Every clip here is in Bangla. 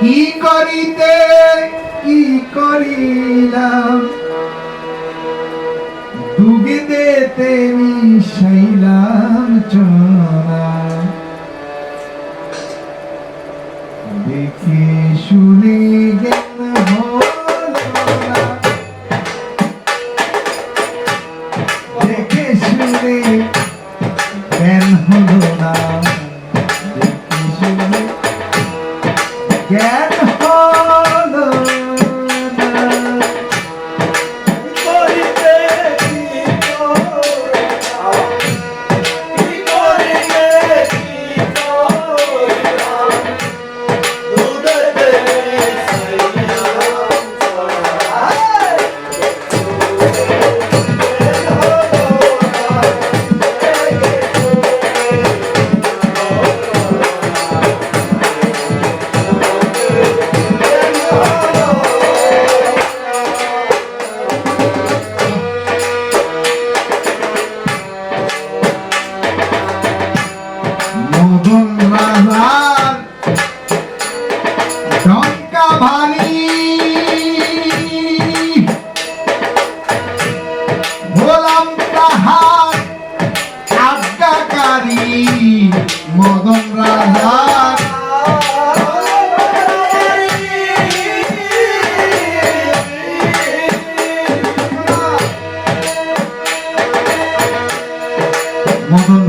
কি করিতে কি করিলাম? দুগিতে মিশাইলাম চনা দেখে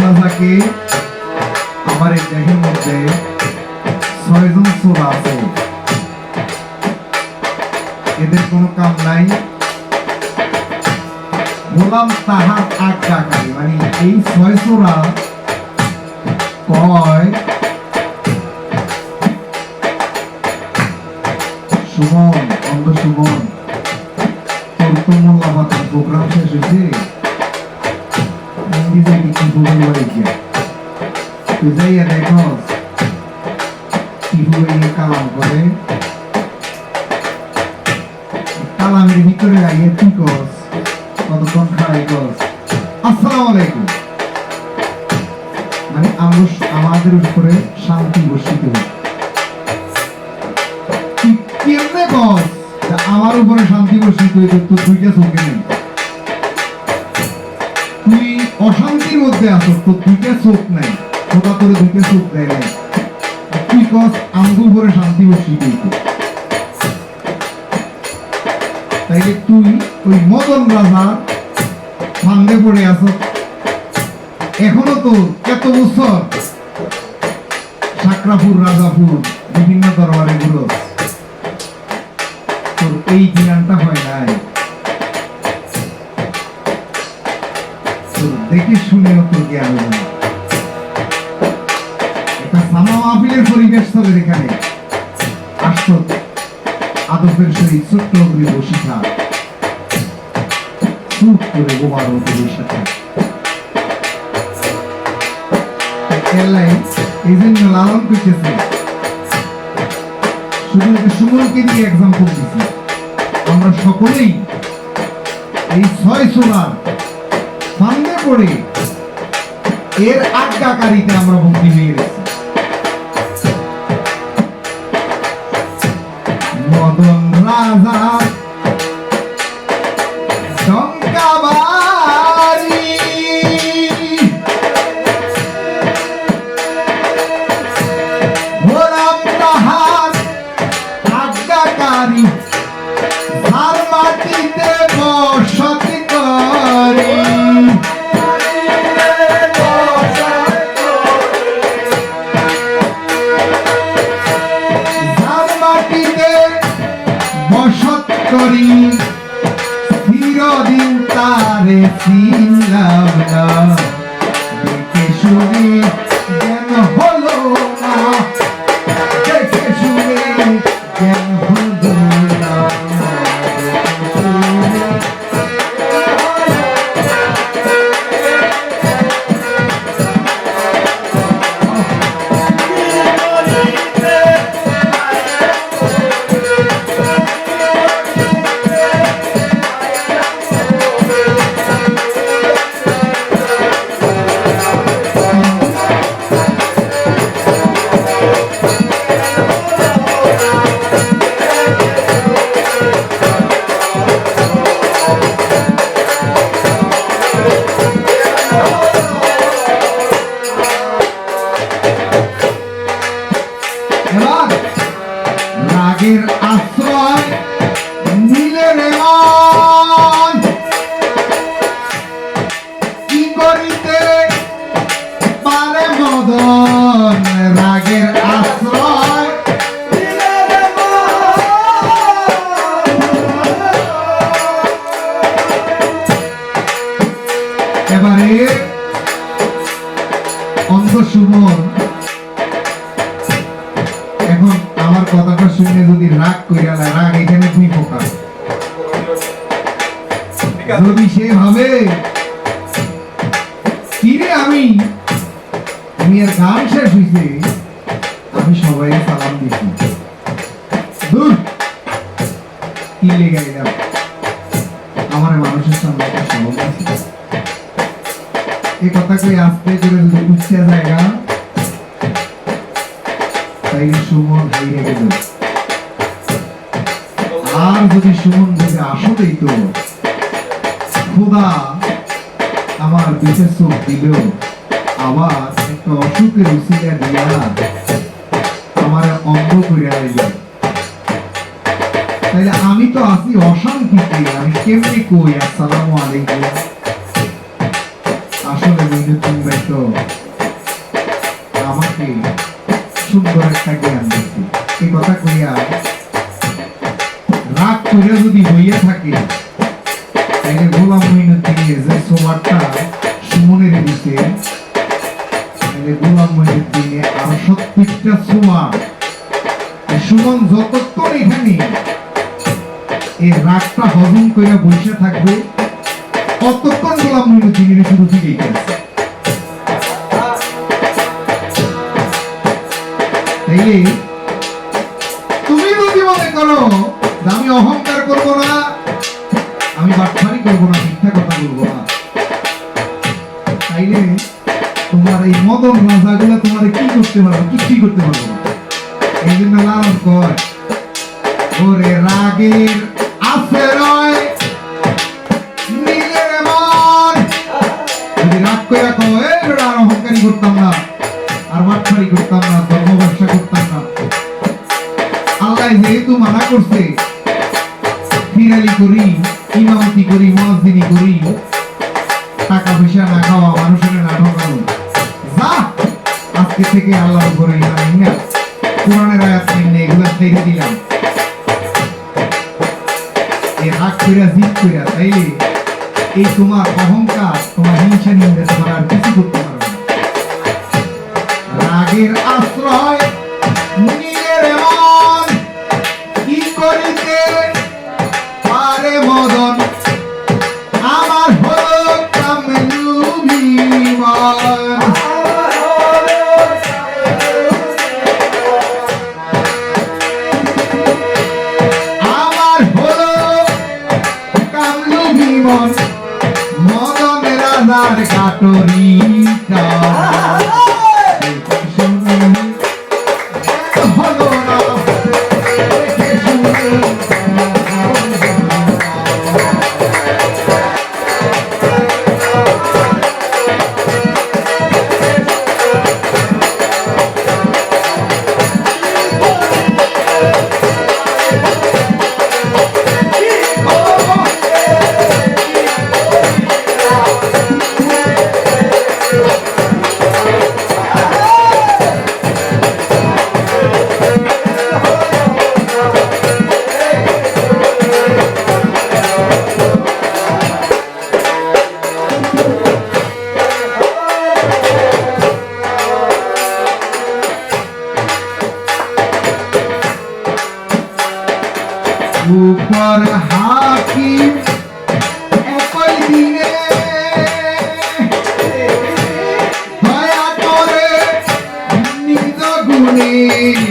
রাজাকে আমার এই দেহের মধ্যে ছয়জন এদের কোনো কাম নাই। গোলাম তাহার মানে এই ছয় সোরা কয় সুমন, অন্ধ সুমন তোর তো মোল্লাবাদের প্রোগ্রাম শেষ হয়েছে। ইংরেজি কি বলে বাড়ি গিয়া তুই যাইয়া দেখস কীভাবে কালাম করে কালামের ভিতরে আইয়ে তুই কস? কতক্ষণ খাড়াই কস? আসসালামু আলাইকুম। মানে আমাদের উপরে শান্তি বর্ষিত হোক কেমনে যে আমার উপরে শান্তি বর্ষিত হইতে তোর দুইটা চোখে নেই তুই অশান্তির মধ্যে আছো তোর দুইটা চোখ নাই খোদা তোর দুইটা চোখ দেয় নাই। তুই কস আমগুল করে শান্তি বসি দিতে তাইলে তুই ওই মদন রাজা ফান্দে পড়ে আছো এখনও তো? এত বছর সাকরাপুর, রাজাপুর, বিভিন্ন দরবারে গুলো তোর এই জ্ঞানটা হয় নাই। দেখে শুনেও তোর জ্ঞান না। একটা সামা মাহফিলের পরিবেশ চলে এখানে। আসতো আদবের সহিত ছোট্ট বসে থাক করে বোমার মতো বসে থাক এই জন্য লালন করতেছে শুধু সুমনকে দিয়ে এক্সাম্পল দিছি আমরা সকলেই এই ছয় সোনার ফান্দে পড়ে এর আজ্ঞাকারিতে আমরা বন্দী হয়ে গেছি মদন রাজা বসত করি চিরদিন তারে ছিলাম না। দেখে শুনে শুনে যদি রাগ কইরা না রাগ এখানে দুই প্রকার যদি সে ভাবে, কিরে আমি? গান শেষ হইছে? আমি সবাই সালাম দূর কি লেগে আমার মানুষের সামনে একটা সহজ আছে। এই কথা কই আস্তে করে যদি জায়গা, তাইলে সুমন আর যদি সুমন বুঝে আসলেই তো, খোদা আমার বিশেষ চোখ দিল আবার একটা অসুখের উচিলা দিয়া আমার অন্ধ করিয়া দিল তাইলে আমি তো আছি অশান্তিতে, আমি কেমনি কই? আসসালামু আলাইকুম। আসলে মিনুদ্দিন ভাই তো আমাকে সুন্দর একটা জ্ঞান দিচ্ছে এই কথা কইয়া করে যদি হইয়া থাকে, তাইলে গোলাম মঈনুদ্দিনের যে সোমারটা সুমনের দিছে, তাইলে গোলাম মঈনুদ্দিনে আরও সত্তরটা সোমার এই সুমন যতক্ষণ এখানে এই রাগটা হজম করে বসে থাকবে কতক্ষণ গোলাম মঈনুদ্দিনের শুরু থেকেই গেছে। লালন কয়? ওরে রাগের আছে রয় নীলের মন যদি রাগ করে এই বেটা আর অহংকারী করতাম না, আর বাটফারি করতাম না ধর্ম ব্যবসা করতাম না। আল্লাহ যেহেতু মানা করছে ফিরালি করি, ইমামতি করি মসজিদি করি টাকা পয়সা না খাওয়া, মানুষের না ঠকানো যা, আজকে থেকে আল্লাহর উপরে ইমান কোরআনের দেখে দিলাম। এই হাত কইরা কইরা তাইলে এই তোমার অহংকার, তোমার হিংসা নিয়ে তোমার আর কিছু করতে পারবে রাগের আশ্রয় কামলু বিমান মদন রাজার কাটরিটা me.